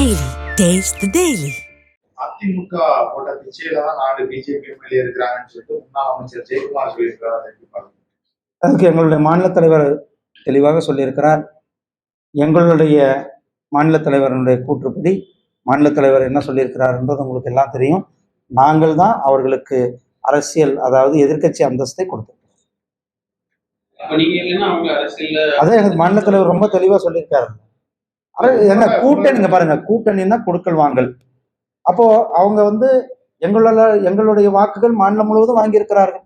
Taste the Daily. AIADMK போட்ட பிச்சையில தான் நாலு பிஜேபி எம்எல்ஏ இருக்கிறாங்கன்னு சொல்லிட்டு முன்னாள் அமைச்சர் ஜெயக்குமார் சொல்லியிருக்கிறார் அதுக்கு எங்களுடைய மாநில தலைவர் தெளிவாக சொல்லியிருக்கிறார். எங்களுடைய மாநில தலைவருடைய கூற்றுப்படி மாநில தலைவர் என்ன சொல்லியிருக்கிறார் என்பது உங்களுக்கு எல்லாம் தெரியும். நாங்கள் தான் அவர்களுக்கு அரசியல் அதாவது எதிர்க்கட்சி அந்தஸ்தை கொடுத்தோம் அப்ப நீங்க இல்லைன்னா அவங்க அரசியல்ல அதை எங்கள் மாநில தலைவர் ரொம்ப தெளிவாக சொல்லியிருக்காரு. என்ன கூட்டணிங்க பாருங்க. கூட்டணின்னா கொடுக்கல் வாங்கல். அப்போ அவங்க வந்து எங்களோட எங்களுடைய வாக்குகள் மாநிலம் முழுவதும் வாங்கியிருக்கிறார்கள்.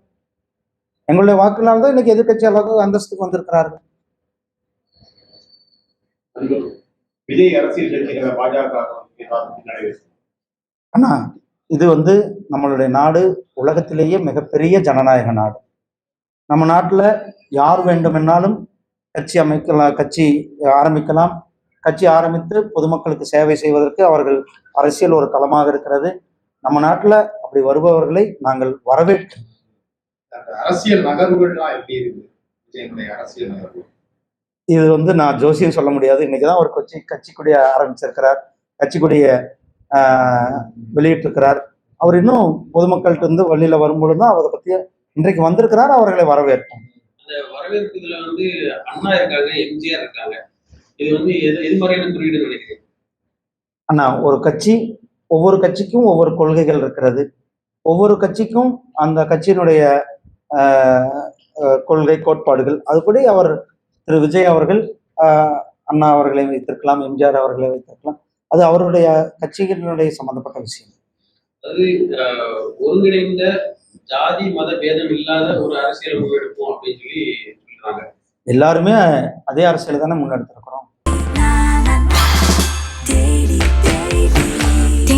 எங்களுடைய வாக்குகளால் தான் இன்னைக்கு எதிர்க்கட்சி அளவுக்கு அந்தஸ்துக்கு வந்திருக்கிறார்கள். விஜய் அரசியல் கட்சிகளை பாஜக பின்னாடி ஆனா இது வந்து நம்மளுடைய நாடு உலகத்திலேயே மிகப்பெரிய ஜனநாயக நாடு. நம்ம நாட்டில் யார் வேண்டுமென்னாலும் கட்சி அமைக்கலாம் கட்சி ஆரம்பிக்கலாம். கட்சி ஆரம்பித்து பொதுமக்களுக்கு சேவை செய்வதற்கு அவர்கள் அரசியல் ஒரு களமாக இருக்கிறது. நம்ம நாட்டில் அப்படி வருபவர்களை நாங்கள் வரவேற்கிறோம் அந்த அரசியல் நகர்வுகள்லாம் எப்படி இருக்கு? விஜயனுடைய அரசியல் நகர்வு. இது வந்து நான் ஜோசியம் சொல்ல முடியாது. இன்னைக்கு தான் ஒரு கட்சி கட்சி கொடிய ஆரம்பிச்சிருக்கிறார். கட்சி கொடிய ஆஹ், வெளியிட்டிருக்கிறார். அவர் இன்னும் பொதுமக்கள்கிட்ட இருந்து வெளியில வரும்பொழுது தான் அவரை பத்தி இன்றைக்கு வந்திருக்கிறார் அவர்களை வரவேற்போம். அந்த வரவேற்புல வந்து அண்ணா இருக்காங்க எம்ஜிஆர் இருக்காங்க. இது வந்து எது எது மாதிரியான குறியீடு நினைக்கிறீங்க? ஆனா ஒரு கட்சி ஒவ்வொரு கட்சிக்கும் ஒவ்வொரு கொள்கைகள் இருக்கிறது. ஒவ்வொரு கட்சிக்கும் அந்த கட்சியினுடைய கொள்கை கோட்பாடுகள். அதுபடி அவர் திரு. விஜய் அவர்கள் அண்ணா அவர்களை வைத்திருக்கலாம் எம்ஜிஆர் அவர்களை வைத்திருக்கலாம். அது அவருடைய கட்சியினுடைய சம்பந்தப்பட்ட விஷயம். அஹ், ஒருங்கிணைந்த ஜாதி மத பேதம் இல்லாத ஒரு அரசியல் முன்னெடுப்போம் அப்படின்னு சொல்லி சொல்றாங்க. எல்லாருமே அதே அரசியல் தானே முன்னெடுத்திருக்கிறோம்